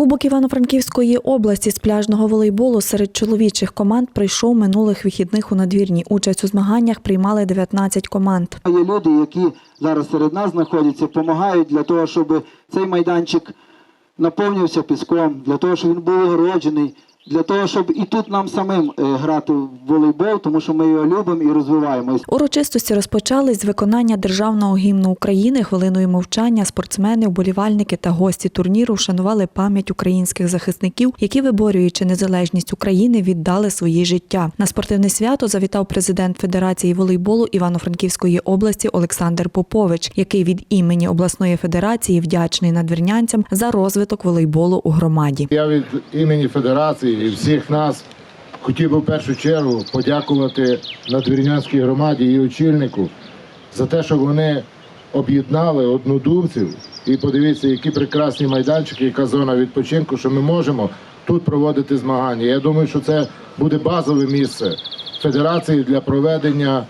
Кубок Івано-Франківської області з пляжного волейболу серед чоловічих команд прийшов минулих вихідних у надвірні. Участь у змаганнях приймали 19 команд. Є люди, які зараз серед нас знаходяться, допомагають для того, щоб цей майданчик наповнився піском, для того, щоб він був огороджений, для того, щоб і тут нам самим е, грати в волейбол, тому що ми його любимо і розвиваємо. Урочистості розпочались з виконання державного гімну України. Хвилиною мовчання спортсмени, вболівальники та гості турніру вшанували пам'ять українських захисників, які, виборюючи незалежність України, віддали свої життя. На спортивне свято завітав президент Федерації волейболу Івано-Франківської області Олександр Попович, який від імені обласної федерації вдячний надвірнянцям за розвиток волейболу у громаді. Я від імені Федерації і всіх нас хотів би в першу чергу подякувати надвірнянській громаді і очільнику за те, що вони об'єднали однодумців. І подивіться, які прекрасні майданчики, яка зона відпочинку, що ми можемо тут проводити змагання. Я думаю, що це буде базове місце федерації для проведення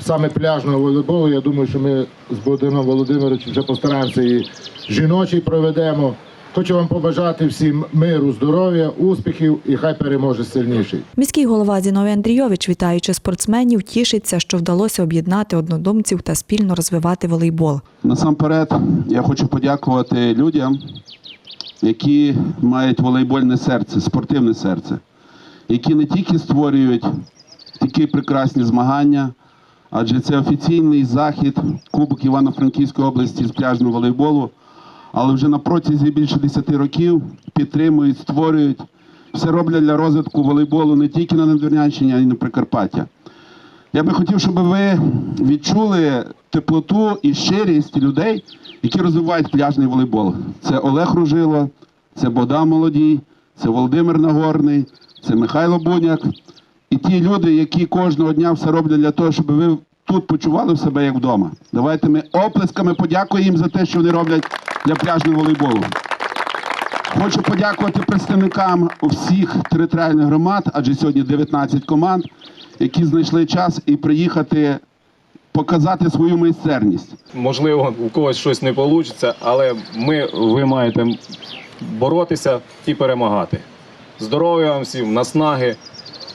саме пляжного волейболу. Я думаю, що ми з Богданом Володимировичем вже постараємося і жіночий проведемо. Хочу вам побажати всім миру, здоров'я, успіхів і хай переможе сильніший. Міський голова Зіновій Андрійович, вітаючи спортсменів, тішиться, що вдалося об'єднати однодумців та спільно розвивати волейбол. Насамперед, я хочу подякувати людям, які мають волейбольне серце, спортивне серце, які не тільки створюють такі прекрасні змагання, адже це офіційний захід Кубок Івано-Франківської області з пляжного волейболу, але вже на протязі більше 10 років підтримують, створюють, все роблять для розвитку волейболу не тільки на Надвірнянщині, а й на Прикарпаття. Я би хотів, щоб ви відчули теплоту і щирість людей, які розвивають пляжний волейбол. Це Олег Ружило, це Богдан Молодій, це Володимир Нагорний, це Михайло Буняк. І ті люди, які кожного дня все роблять для того, щоб ви тут почували себе як вдома. Давайте ми оплесками подякуємо їм за те, що вони роблять для пляжного волейболу. Хочу подякувати представникам всіх територіальних громад, адже сьогодні 19 команд, які знайшли час і приїхати показати свою майстерність. Можливо, у когось щось не вийде, але ми, ви маєте боротися і перемагати. Здоров'я вам всім, наснаги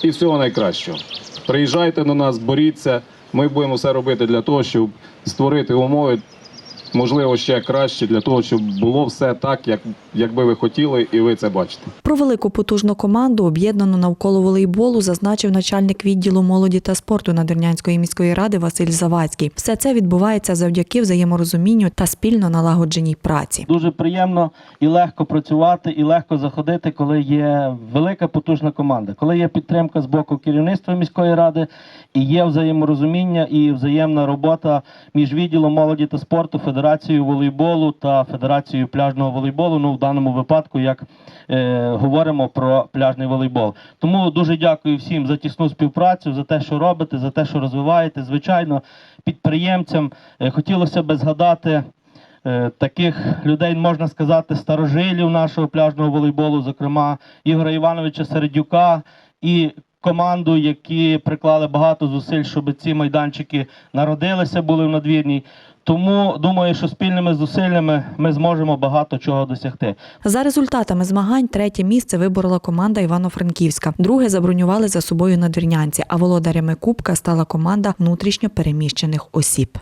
і всього найкращого. Приїжджайте до нас, боріться. Ми будемо все робити для того, щоб створити умови, можливо, ще краще, для того, щоб було все так, як, як би ви хотіли, і ви це бачите. Про велику потужну команду, об'єднану навколо волейболу, зазначив начальник відділу молоді та спорту Надвірнянської міської ради Василь Завадський. Все це відбувається завдяки взаєморозумінню та спільно налагодженій праці. Дуже приємно і легко працювати, і легко заходити, коли є велика потужна команда, коли є підтримка з боку керівництва міської ради, і є взаєморозуміння і взаємна робота між відділом молоді та спорту, федерацією волейболу та федерацією пляжного волейболу. Ну в даному випадку, як е, говоримо про пляжний волейбол. Тому дуже дякую всім за тісну співпрацю, за те, що робите, за те, що розвиваєте. Звичайно, підприємцям е, хотілося би згадати. Е, Таких людей можна сказати старожилів нашого пляжного волейболу, зокрема Ігоря Івановича Середюка і команду, які приклали багато зусиль, щоб ці майданчики народилися, були в надвірній. Тому думаю, що спільними зусиллями ми зможемо багато чого досягти. За результатами змагань третє місце виборола команда Івано-Франківська. Друге забронювали за собою надвірнянці, а володарями кубка стала команда внутрішньо переміщених осіб.